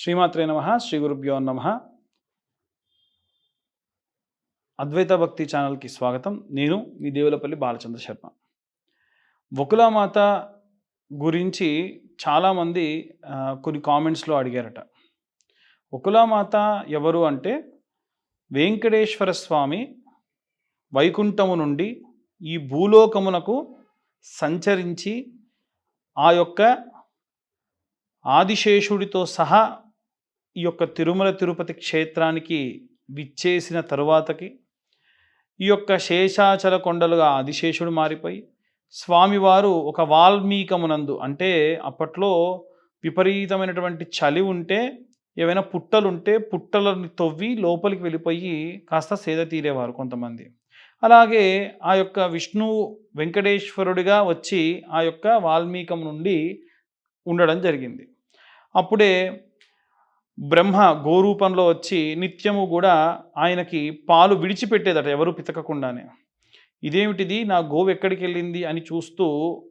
శ్రీమాత్రే నమ శ్రీ గురుభ్యో నమ. అద్వైత భక్తి ఛానల్కి స్వాగతం. నేను మీ దేవులపల్లి బాలచంద్ర శర్మ. వకులామాత గురించి చాలామంది కొన్ని కామెంట్స్లో అడిగారట. వకులామాత ఎవరు అంటే వెంకటేశ్వర స్వామి వైకుంఠము నుండి ఈ భూలోకమునకు సంచరించి ఆ యొక్క ఆదిశేషుడితో సహా ఈ యొక్క తిరుమల తిరుపతి క్షేత్రానికి విచ్చేసిన తరువాతకి ఈ యొక్క శేషాచల కొండలుగా ఆదిశేషుడు మారిపోయి స్వామివారు ఒక వాల్మీకమునందు అంటే అప్పట్లో విపరీతమైనటువంటి చలి ఉంటే ఏవైనా పుట్టలు ఉంటే పుట్టలను తవ్వి లోపలికి వెళ్ళిపోయి కాస్త సేద తీరేవారు కొంతమంది. అలాగే ఆ యొక్క విష్ణు వెంకటేశ్వరుడిగా వచ్చి ఆ యొక్క వాల్మీకం నుండి ఉండడం జరిగింది. అప్పుడే బ్రహ్మ గోరూపంలో వచ్చి నిత్యము కూడా ఆయనకి పాలు విడిచిపెట్టేదట ఎవరు పితకకుండానే. ఇదేమిటిది? నా గోవు ఎక్కడికి వెళ్ళింది అని చూస్తూ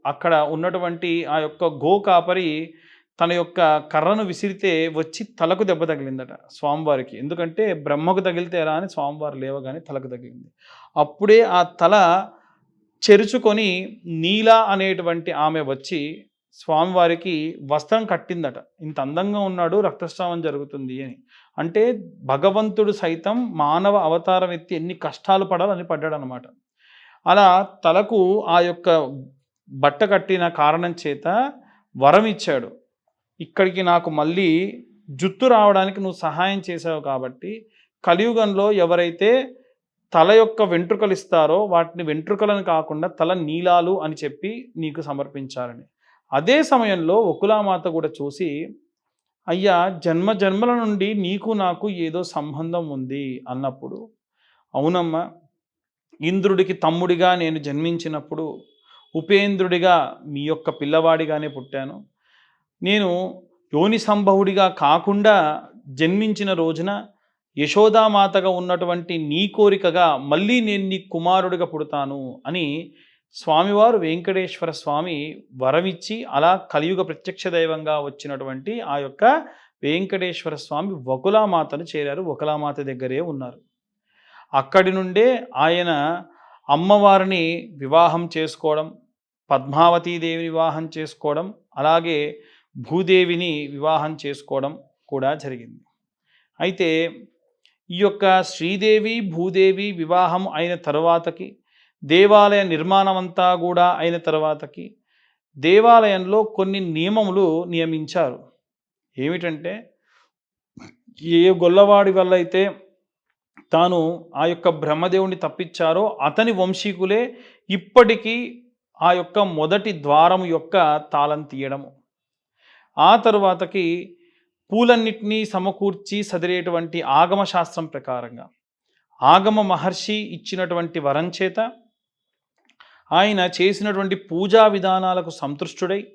అక్కడ ఉన్నటువంటి ఆ యొక్క గో కాపరి తన యొక్క కర్రను విసిరితే వచ్చి తలకు దెబ్బ తగిలిందట స్వామివారికి. ఎందుకంటే బ్రహ్మకు తగిలితే ఎలా అని స్వామివారు లేవగానే తలకు తగిలింది. అప్పుడే ఆ తల చెరుచుకొని నీల అనేటువంటి ఆమె వచ్చి స్వామివారికి వస్త్రం కట్టిందట. ఇంత అందంగా ఉన్నాడు రక్తస్రావం జరుగుతుంది అని. అంటే భగవంతుడు సైతం మానవ అవతారం ఎత్తి ఎన్ని కష్టాలు పడాలని పడ్డాడు అనమాట అలా తలకు ఆ యొక్క బట్ట కట్టిన కారణం చేత వరం ఇచ్చాడు. ఇక్కడికి నాకు మళ్ళీ జుత్తు రావడానికి నువ్వు సహాయం చేసావు కాబట్టి కలియుగంలో ఎవరైతే తల యొక్క వెంట్రుకలు ఇస్తారో వాటిని వెంట్రుకలను కాకుండా తల నీలాలు అని చెప్పి నీకు సమర్పించాలని. అదే సమయంలో ఒకులామాత కూడా చూసి అయ్యా జన్మ జన్మల నుండి నీకు నాకు ఏదో సంబంధం ఉంది అన్నప్పుడు అవునమ్మా ఇంద్రుడికి తమ్ముడిగా నేను జన్మించినప్పుడు ఉపేంద్రుడిగా మీ యొక్క పిల్లవాడిగానే పుట్టాను. నేను యోని సంభవుడిగా కాకుండా జన్మించిన రోజున యశోదామాతగా ఉన్నటువంటి నీ కోరికగా మళ్ళీ నేను నీ కుమారుడిగా పుడతాను అని స్వామివారు వెంకటేశ్వర స్వామి వరమిచ్చి అలా కలియుగ ప్రత్యక్ష దైవంగా వచ్చినటువంటి ఆ యొక్క వెంకటేశ్వర స్వామి వకులామాతను చేరారు. వకులామాత దగ్గరే ఉన్నారు. అక్కడి నుండే ఆయన అమ్మవారిని వివాహం చేసుకోవడం పద్మావతీదేవి వివాహం చేసుకోవడం అలాగే భూదేవిని వివాహం చేసుకోవడం కూడా జరిగింది. అయితే ఈ యొక్క శ్రీదేవి భూదేవి వివాహం అయిన తరువాతకి దేవాలయ నిర్మాణం అంతా కూడా అయిన తర్వాతకి దేవాలయంలో కొన్ని నియమములు నియమించారు. ఏమిటంటే ఏ గొల్లవాడి వల్ల అయితే తాను ఆ యొక్క బ్రహ్మదేవుని తప్పించారో అతని వంశీకులే ఇప్పటికీ ఆ యొక్క మొదటి ద్వారం యొక్క తాళం తీయడము. ఆ తరువాతకి పూలన్నిటినీ సమకూర్చి సదిరేటువంటి ఆగమ శాస్త్రం ప్రకారంగా. ఆగమ మహర్షి ఇచ్చినటువంటి వరం చేత ఆయన చేసినటువంటి పూజా విధానాలకు సంతృష్టుడై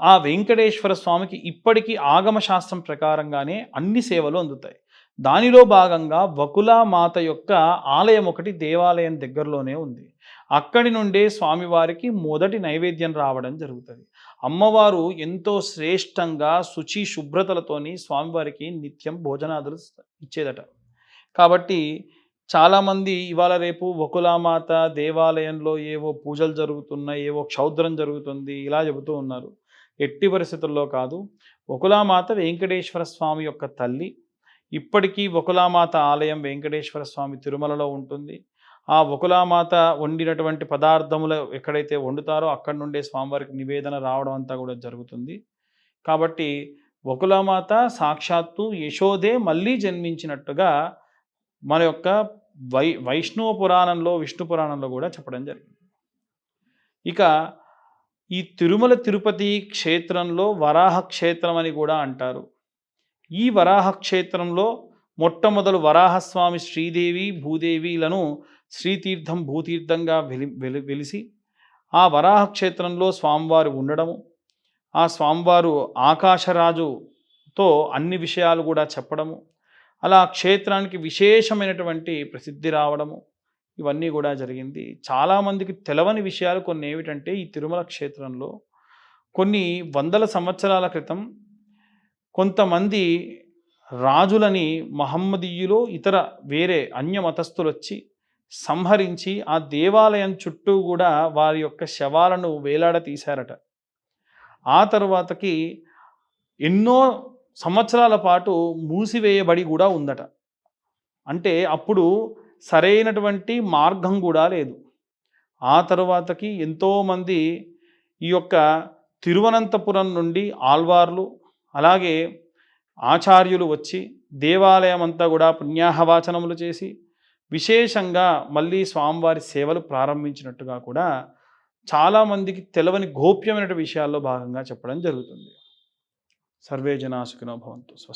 ఆ వెంకటేశ్వర స్వామికి ఇప్పటికీ ఆగమ శాస్త్రం ప్రకారంగానే అన్ని సేవలు అందుతాయి. దానిలో భాగంగా వకులా మాత యొక్క ఆలయం ఒకటి దేవాలయం దగ్గరలోనే ఉంది. అక్కడి నుండే స్వామివారికి మొదటి నైవేద్యం రావడం జరుగుతుంది. అమ్మవారు ఎంతో శ్రేష్టంగా శుచి శుభ్రతలతోని స్వామివారికి నిత్యం భోజనాదులు ఇచ్చేదట. కాబట్టి చాలామంది ఇవాళ రేపు వకులామాత దేవాలయంలో ఏవో పూజలు జరుగుతున్నాయి ఏవో క్షౌద్రం జరుగుతుంది ఇలా చెబుతూ ఉన్నారు. ఎట్టి పరిస్థితుల్లో కాదు. వకులామాత వెంకటేశ్వర స్వామి యొక్క తల్లి. ఇప్పటికీ వకులామాత ఆలయం వెంకటేశ్వర స్వామి తిరుమలలో ఉంటుంది. ఆ వకులామాత వండినటువంటి పదార్థములు ఎక్కడైతే వండుతారో అక్కడి నుండే స్వామివారికి నివేదన రావడం అంతా కూడా జరుగుతుంది. కాబట్టి వకులామాత సాక్షాత్తు యశోదే మళ్ళీ జన్మించినట్టుగా మన యొక్క వై వైష్ణవ పురాణంలో విష్ణు పురాణంలో కూడా చెప్పడం జరిగింది. ఇక ఈ తిరుమల తిరుపతి క్షేత్రంలో వరాహ క్షేత్రం అని కూడా అంటారు. ఈ వరాహ క్షేత్రంలో మొట్టమొదలు వరాహస్వామి శ్రీదేవి భూదేవిలను శ్రీతీర్థం భూతీర్థంగా వెలి వెలి వెలిసి ఆ వరాహ క్షేత్రంలో స్వామివారు ఉండడము ఆ స్వామివారు ఆకాశరాజుతో అన్ని విషయాలు కూడా చెప్పడము అలా క్షేత్రానికి విశేషమైనటువంటి ప్రసిద్ధి రావడము ఇవన్నీ కూడా జరిగింది. చాలామందికి తెలవని విషయాలు కొన్ని ఏమిటంటే ఈ తిరుమల క్షేత్రంలో కొన్ని వందల సంవత్సరాల క్రితం కొంతమంది రాజులని మహమ్మదీయులు ఇతర వేరే అన్య మతస్థులు వచ్చి సంహరించి ఆ దేవాలయం చుట్టూ కూడా వారి యొక్క శవాలను వేలాడ తీశారట ఆ తర్వాతకి ఎన్నో సంవత్సరాల పాటు మూసివేయబడి కూడా ఉందట. అంటే అప్పుడు సరైనటువంటి మార్గం కూడా లేదు. ఆ తరువాతకి ఎంతోమంది ఈ యొక్క తిరువనంతపురం నుండి ఆల్వార్లు అలాగే ఆచార్యులు వచ్చి దేవాలయం అంతా కూడా పుణ్యాహవాచనములు చేసి విశేషంగా మళ్ళీ స్వామివారి సేవలు ప్రారంభించినట్టుగా కూడా చాలామందికి తెలవని గోప్యమైన విషయాల్లో భాగంగా చెప్పడం జరుగుతుంది. సర్వే జనా భవంతు. స్వస్తి.